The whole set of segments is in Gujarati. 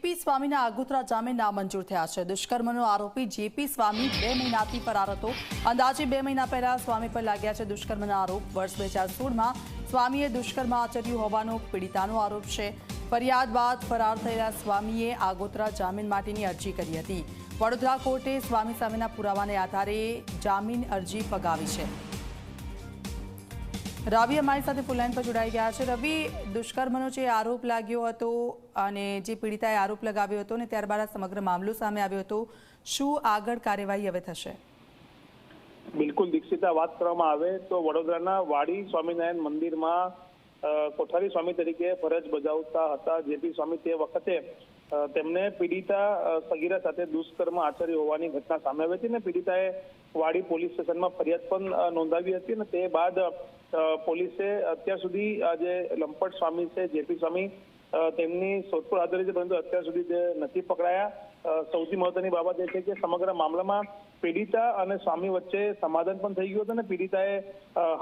જેપી સ્વામીના આગોતરા જામીન નામંજૂર થયા છે. દુષ્કર્મનો આરોપી જેપી સ્વામી બે મહિનાથી ફરાર હતો. અંદાજે બે મહિના પહેલા સ્વામી પર લાગ્યા છે દુષ્કર્મના આરોપ. વર્ષ બે હજાર સોળમાં સ્વામીએ દુષ્કર્મ આચર્યું હોવાનો પીડિતાનો આરોપ છે. ફરિયાદ બાદ ફરાર થયેલા સ્વામીએ આગોતરા જામીન માટેની અરજી કરી હતી. વડોદરા કોર્ટે સ્વામી સામેના પુરાવાને આધારે જામીન અરજી ફગાવી છે. રવિ અમારી સાથે ફૂલલાઈન પર જોડાઈ ગયા છે. રવિ દુષ્કર્મનો જે આરોપ લાગ્યો હતો અને જે પીડિતાએ આરોપ લગાવ્યો હતો ને ત્યારબાદ આ સમગ્ર મામલો સામે આવ્યો હતો. શું આગળ કાર્યવાહી હવે થશે? બિલકુલ, દીક્ષિતા, વાત કરવામાં આવે તો વડોદરાના વાડી સ્વામિનારાયણ મંદિરમાં કોઠારી સ્વામી તરીકે ફરજ બજાવતા હતા. જેપી સ્વામી તે વખતે તેમને પીડિતા સગીરા સાથે દુષ્કર્મ આચર્યું હોવાની ઘટના સામે આવી હતી ને પીડિતાએ વાડી પોલીસ સ્ટેશનમાં ફરિયાદ પણ નોંધાવી હતી અને તે બાદ પોલીસે અત્યાર સુધી જે લંપટ સ્વામી છે જેપી સ્વામી તેમની શોધખોળ આધારિત પરંતુ અત્યાર સુધી તે નથી પકડાયા. સૌથી મહત્વની બાબત એ છે કે સમગ્ર મામલામાં પીડિતા અને સ્વામી વચ્ચે સમાધાન પણ થઈ ગયું હતું અને પીડિતાએ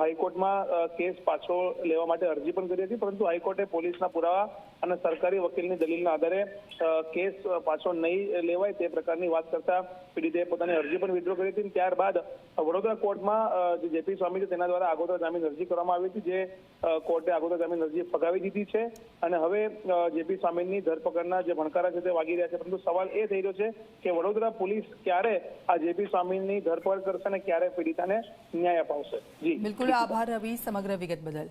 હાઈકોર્ટમાં કેસ પાછો લેવા માટે અરજી પણ કરી હતી. પરંતુ હાઈકોર્ટે પોલીસના પુરાવા અને સરકારી વકીલની દલીલના આધારે કેસ પાછો નહીં લેવાય તે પ્રકારની વાત કરતા પીડિતાએ પોતાની અરજી પણ વિડ્રો કરી હતી. ત્યારબાદ વડોદરા કોર્ટમાં જે જેપી સ્વામી છે તેના દ્વારા આગોતરા જામીન અરજી કરવામાં આવી હતી, જે કોર્ટે આગોતરા જામીન અરજી ફગાવી દીધી છે. અને હવે જેપી સ્વામીની ધરપકડના જે ભણકારા છે તે વાગી રહ્યા છે. પરંતુ સવાલ થઈ રહ્યો છે કે વડોદરા પોલીસ ક્યારે આ જેપી સ્વામીની ધરપકડ કરશે અને ક્યારે પીડિતાને ન્યાય અપાવશે? જી. બિલકુલ, આભાર રવિ, સમગ્ર વિગત બદલ.